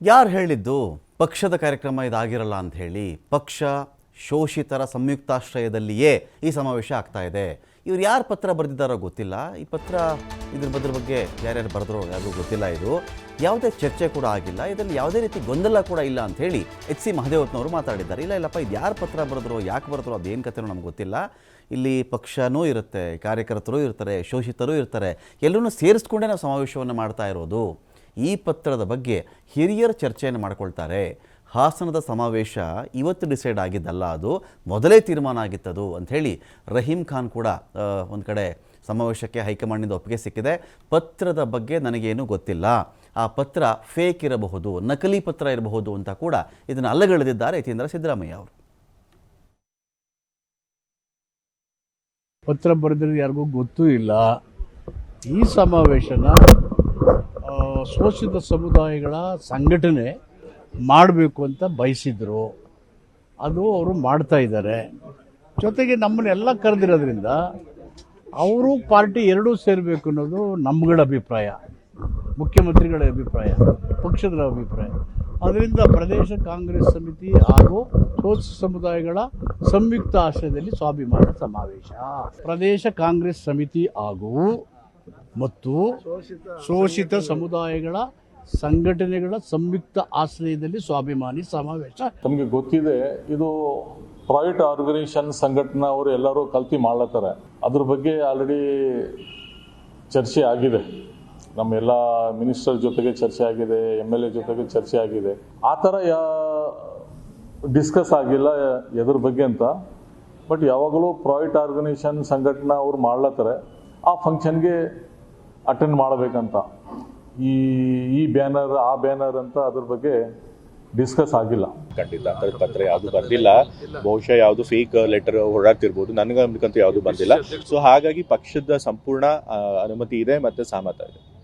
ಯಾರು ಹೇಳಿದ್ದು ಪಕ್ಷದ ಕಾರ್ಯಕ್ರಮ ಇದಾಗಿರಲ್ಲ ಅಂತ ಹೇಳಿ ಪಕ್ಷ ಶೋಷಿತರ ಸಂಯುಕ್ತಾಶ್ರಯದಲ್ಲಿಯೇ ಈ ಸಮಾವೇಶ ಆಗ್ತಾ ಇದೆ. ಇವ್ರು ಯಾರು ಪತ್ರ ಬರೆದಿದ್ದಾರೋ ಗೊತ್ತಿಲ್ಲ. ಈ ಪತ್ರ ಇದ್ರ ಬದ್ರ ಬಗ್ಗೆ ಯಾರ್ಯಾರು ಬರೆದ್ರೋ ಯಾರಿಗೂ ಗೊತ್ತಿಲ್ಲ ಇದು. ಯಾವುದೇ ಚರ್ಚೆ ಕೂಡ ಆಗಿಲ್ಲ. ಇದರಲ್ಲಿ ಯಾವುದೇ ರೀತಿ ಗೊಂದಲ ಕೂಡ ಇಲ್ಲ ಅಂತ ಹೇಳಿ ಎಚ್ ಸಿ ಮಹದೇವತ್ನವರು ಮಾತಾಡಿದ್ದಾರೆ. ಇಲ್ಲ, ಇಲ್ಲಪ್ಪ ಇದು ಯಾರು ಪತ್ರ ಬರೆದ್ರು, ಯಾಕೆ ಬರೆದ್ರು ಅದೇನು ಕಥೆನೋ ನಮ್ಗೆ ಗೊತ್ತಿಲ್ಲ. ಇಲ್ಲಿ ಪಕ್ಷನೂ ಇರುತ್ತೆ, ಕಾರ್ಯಕರ್ತರು ಇರ್ತಾರೆ, ಶೋಷಿತರು ಇರ್ತಾರೆ. ಎಲ್ಲರೂ ಸೇರಿಸ್ಕೊಂಡೇ ನಾವು ಸಮಾವೇಶವನ್ನು ಮಾಡ್ತಾ ಇರೋದು. ಈ ಪತ್ರದ ಬಗ್ಗೆ ಹಿರಿಯರ ಚರ್ಚೆಯನ್ನು ಮಾಡ್ಕೊಳ್ತಾರೆ. ಹಾಸನದ ಸಮಾವೇಶ ಇವತ್ತು ಡಿಸೈಡ್ ಆಗಿದ್ದಲ್ಲ ಅದು. ಮೊದಲೇ ತೀರ್ಮಾನ ಆಗಿತ್ತದು ಅಂಥೇಳಿ ರಹೀಂ ಖಾನ್ ಕೂಡ ಒಂದು ಕಡೆ ಸಮಾವೇಶಕ್ಕೆ ಹೈಕಮಾಂಡ್ನಿಂದ ಒಪ್ಪಿಗೆ ಸಿಕ್ಕಿದೆ. ಪತ್ರದ ಬಗ್ಗೆ ನನಗೇನು ಗೊತ್ತಿಲ್ಲ. ಆ ಪತ್ರ ಫೇಕ್ ಇರಬಹುದು, ನಕಲಿ ಪತ್ರ ಇರಬಹುದು ಅಂತ ಕೂಡ ಇದನ್ನು ಅಲ್ಲಗಳೆದಿದ್ದಾರೆ ಯತೀಂದ್ರ ಸಿದ್ದರಾಮಯ್ಯ ಅವರು. ಪತ್ರ ಬರೆದ್ರೆ ಯಾರಿಗೂ ಗೊತ್ತೂ ಇಲ್ಲ. ಈ ಸಮಾವೇಶನ ಶೋಷಿತ ಸಮುದಾಯಗಳ ಸಂಘಟನೆ ಮಾಡಬೇಕು ಅಂತ ಬಯಸಿದ್ರು. ಅದು ಅವರು ಮಾಡ್ತಾ ಇದ್ದಾರೆ. ಜೊತೆಗೆ ನಮ್ಮನ್ನೆಲ್ಲ ಕರೆದಿರೋದ್ರಿಂದ ಅವರು ಪಾರ್ಟಿ ಎರಡೂ ಸೇರಬೇಕು ಅನ್ನೋದು ನಮ್ಗಳ ಅಭಿಪ್ರಾಯ, ಮುಖ್ಯಮಂತ್ರಿಗಳ ಅಭಿಪ್ರಾಯ ಪಕ್ಷದ ಅಭಿಪ್ರಾಯ. ಅದರಿಂದ ಪ್ರದೇಶ ಕಾಂಗ್ರೆಸ್ ಸಮಿತಿ ಹಾಗೂ ಶೋಷಿತ ಸಮುದಾಯಗಳ ಸಂಯುಕ್ತ ಆಶ್ರಯದಲ್ಲಿ ಸ್ವಾಭಿಮಾನ ಸಮಾವೇಶ. ಪ್ರದೇಶ ಕಾಂಗ್ರೆಸ್ ಸಮಿತಿ ಹಾಗೂ ಮತ್ತು ಶೋಷಿತ ಸಮುದಾಯಗಳ ಸಂಘಟನೆಗಳ ಸಂಯುಕ್ತ ಆಶ್ರಯದಲ್ಲಿ ಸ್ವಾಭಿಮಾನಿ ಸಮಾವೇಶ. ತಮಗೆ ಗೊತ್ತಿದೆ, ಇದು ಪ್ರೈವೇಟ್ ಆರ್ಗನೈಸೇಷನ್ ಸಂಘಟನೆ ಅವರು ಎಲ್ಲರೂ ಕಲ್ತಿ ಮಾಡ್ಲತ್ತಾರೆ. ಅದ್ರ ಬಗ್ಗೆ ಆಲ್ರೆಡಿ ಚರ್ಚೆ ಆಗಿದೆ. ನಮ್ಮ ಎಲ್ಲ ಮಿನಿಸ್ಟರ್ ಜೊತೆಗೆ ಚರ್ಚೆ ಆಗಿದೆ ಎಂ ಎಲ್ ಎ ಜೊತೆಗೆ ಚರ್ಚೆ ಆಗಿದೆ. ಆ ಥರ ಯಾ ಡಿಸ್ಕಸ್ ಆಗಿಲ್ಲ ಎದ್ರ ಬಗ್ಗೆ ಅಂತ. ಬಟ್ ಯಾವಾಗಲೂ ಪ್ರೈವೇಟ್ ಆರ್ಗನೈಸೇಷನ್ ಸಂಘಟನೆ ಅವ್ರು ಮಾಡ್ಲತ್ತಾರೆ. ಆ ಫಂಕ್ಷನ್ಗೆ ಅಟೆಂಡ್ ಮಾಡಬೇಕಂತ. ಈ ಈ ಬ್ಯಾನರ್, ಆ ಬ್ಯಾನರ್ ಅಂತ ಅದ್ರ ಬಗ್ಗೆ ಡಿಸ್ಕಸ್ ಆಗಿಲ್ಲ. ಖಂಡಿತ ಪತ್ರ ಯಾವುದು ಬಂದಿಲ್ಲ. ಬಹುಶಃ ಯಾವುದು ಫೇಕ್ ಲೆಟರ್ ಹೊರಡ್ತಿರ್ಬೋದು ನನಗಂತೂ ಯಾವುದು ಬಂದಿಲ್ಲ. ಸೊ ಹಾಗಾಗಿ ಪಕ್ಷದ ಸಂಪೂರ್ಣ ಅನುಮತಿ ಇದೆ ಮತ್ತೆ ಸಹಮತ ಇದೆ.